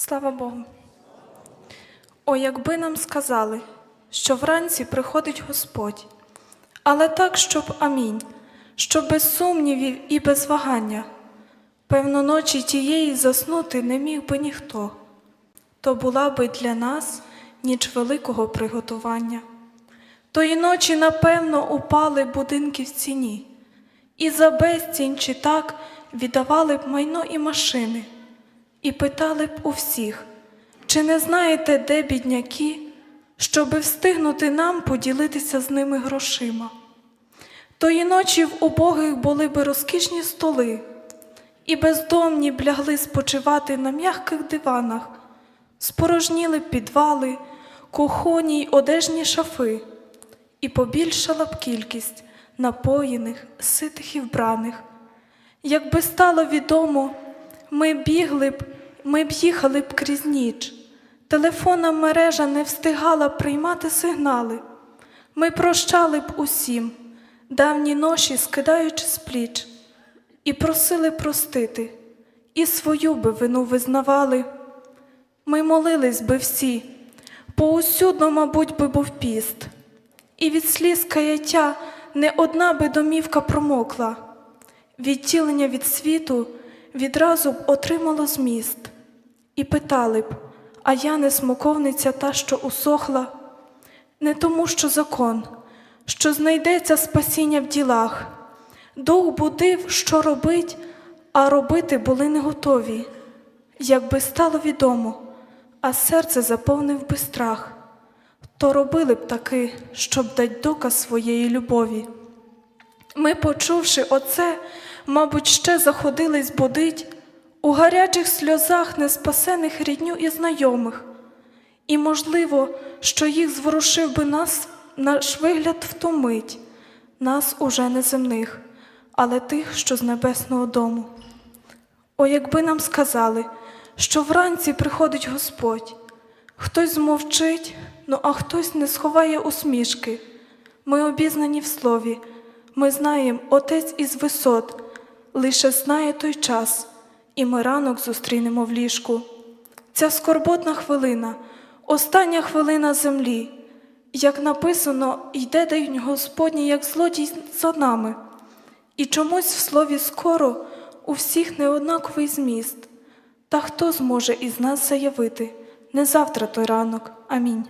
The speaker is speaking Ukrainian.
Слава Богу. О, якби нам сказали, що вранці приходить Господь, але так, щоб амінь, щоб без сумнівів і без вагання, певно, ночі тієї заснути не міг би ніхто, то була би для нас ніч великого приготування. Тої ночі, напевно, упали будинки в ціні, і за безцінь чи так віддавали б майно і машини, і питали б у всіх, чи не знаєте, де бідняки, щоби встигнути нам поділитися з ними грошима. Тої ночі в убогих були би розкішні столи, і бездомні блягли спочивати на м'яких диванах, спорожніли б підвали, кухоні й одежні шафи, і побільшала б кількість напоїних, ситих і вбраних. Якби стало відомо, ми бігли б, ми б їхали б крізь ніч. Телефонна мережа не встигала приймати сигнали. Ми прощали б усім, давні ноші скидаючи з пліч, і просили простити, і свою би вину визнавали. Ми молились би всі, поусюдно, мабуть, би був піст, і від сліз каяття не одна би домівка промокла. Відділення від світу відразу б отримало зміст, і питали б, а я не смоковниця та, що усохла, не тому, що закон, що знайдеться спасіння в ділах. Дух будив, що робить, а робити були не готові. Якби стало відомо, а серце заповнив би страх, то робили б таки, щоб дать доказ своєї любові. Ми, почувши оце, мабуть, ще заходились будить у гарячих сльозах неспасених рідню і знайомих, і, можливо, що їх зворушив би нас наш вигляд втомить, нас уже не земних, але тих, що з небесного дому. О, якби нам сказали, що вранці приходить Господь, хтось змовчить, ну а хтось не сховає усмішки. Ми обізнані в слові, ми знаємо Отець із висот, лише знає той час, і ми ранок зустрінемо в ліжку. Ця скорботна хвилина, остання хвилина землі, як написано, йде день Господній, як злодій за нами. І чомусь в слові скоро у всіх неоднаковий зміст. Та хто зможе із нас заявити не завтра той ранок. Амінь.